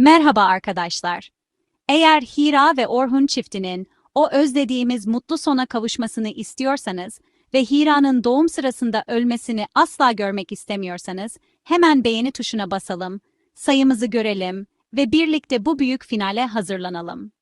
Merhaba arkadaşlar. Eğer Hira ve Orhun çiftinin o özlediğimiz mutlu sona kavuşmasını istiyorsanız ve Hira'nın doğum sırasında ölmesini asla görmek istemiyorsanız hemen beğeni tuşuna basalım, sayımızı görelim ve birlikte bu büyük finale hazırlanalım.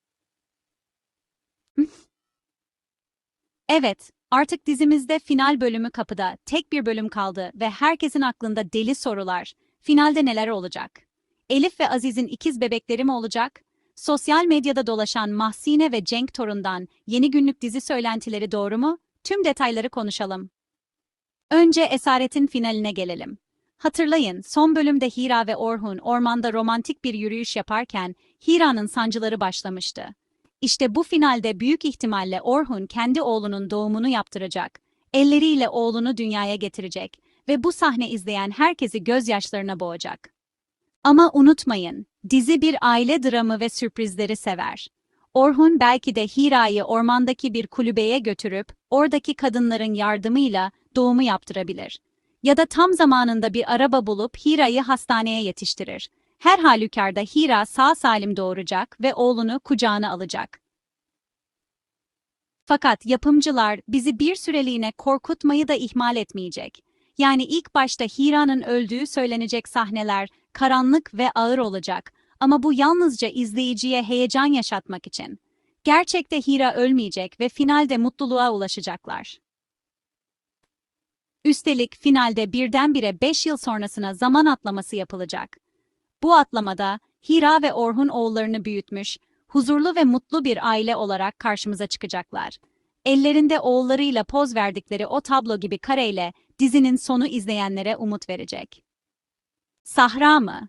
Evet, artık dizimizde final bölümü kapıda. Tek bir bölüm kaldı ve herkesin aklında deli sorular. Finalde neler olacak? Elif ve Aziz'in ikiz bebekleri mi olacak? Sosyal medyada dolaşan Mahsine ve Cenk Torun'dan yeni günlük dizi söylentileri doğru mu? Tüm detayları konuşalım. Önce Esaret'in finaline gelelim. Hatırlayın, son bölümde Hira ve Orhun ormanda romantik bir yürüyüş yaparken Hira'nın sancıları başlamıştı. İşte bu finalde büyük ihtimalle Orhun kendi oğlunun doğumunu yaptıracak, elleriyle oğlunu dünyaya getirecek ve bu sahne izleyen herkesi gözyaşlarına boğacak. Ama unutmayın, dizi bir aile dramı ve sürprizleri sever. Orhun belki de Hira'yı ormandaki bir kulübeye götürüp oradaki kadınların yardımıyla doğumu yaptırabilir. Ya da tam zamanında bir araba bulup Hira'yı hastaneye yetiştirir. Her halükarda Hira sağ salim doğuracak ve oğlunu kucağına alacak. Fakat yapımcılar bizi bir süreliğine korkutmayı da ihmal etmeyecek. Yani ilk başta Hira'nın öldüğü söylenecek sahneler karanlık ve ağır olacak ama bu yalnızca izleyiciye heyecan yaşatmak için. Gerçekte Hira ölmeyecek ve finalde mutluluğa ulaşacaklar. Üstelik finalde birdenbire 5 yıl sonrasına zaman atlaması yapılacak. Bu atlamada Hira ve Orhun oğullarını büyütmüş, huzurlu ve mutlu bir aile olarak karşımıza çıkacaklar. Ellerinde oğullarıyla poz verdikleri o tablo gibi kareyle dizinin sonu izleyenlere umut verecek. Sahra mı?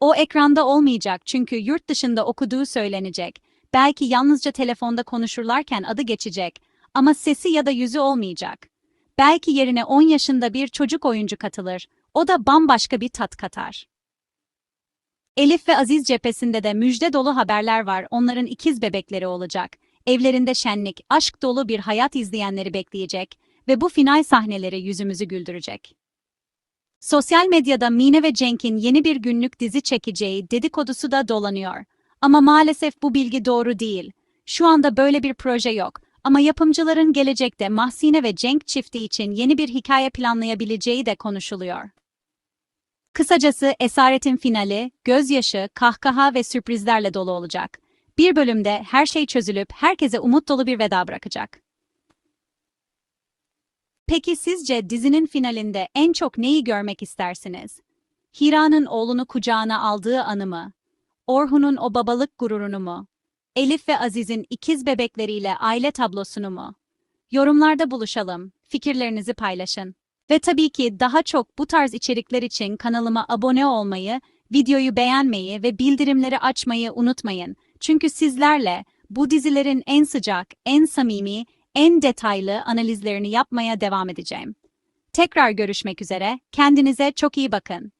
O ekranda olmayacak çünkü yurt dışında okuduğu söylenecek. Belki yalnızca telefonda konuşurlarken adı geçecek ama sesi ya da yüzü olmayacak. Belki yerine 10 yaşında bir çocuk oyuncu katılır. O da bambaşka bir tat katar. Elif ve Aziz cephesinde de müjde dolu haberler var. Onların ikiz bebekleri olacak. Evlerinde şenlik, aşk dolu bir hayat izleyenleri bekleyecek ve bu final sahneleri yüzümüzü güldürecek. Sosyal medyada Mine ve Cenk'in yeni bir günlük dizi çekeceği dedikodusu da dolanıyor. Ama maalesef bu bilgi doğru değil. Şu anda böyle bir proje yok. Ama yapımcıların gelecekte Mahsine ve Cenk çifti için yeni bir hikaye planlayabileceği de konuşuluyor. Kısacası Esaret'in finali, gözyaşı, kahkaha ve sürprizlerle dolu olacak. Bir bölümde her şey çözülüp herkese umut dolu bir veda bırakacak. Peki sizce dizinin finalinde en çok neyi görmek istersiniz? Hira'nın oğlunu kucağına aldığı anı mı? Orhun'un o babalık gururunu mu? Elif ve Aziz'in ikiz bebekleriyle aile tablosunu mu? Yorumlarda buluşalım, fikirlerinizi paylaşın. Ve tabii ki daha çok bu tarz içerikler için kanalıma abone olmayı, videoyu beğenmeyi ve bildirimleri açmayı unutmayın. Çünkü sizlerle bu dizilerin en sıcak, en samimi, en detaylı analizlerini yapmaya devam edeceğim. Tekrar görüşmek üzere, kendinize çok iyi bakın.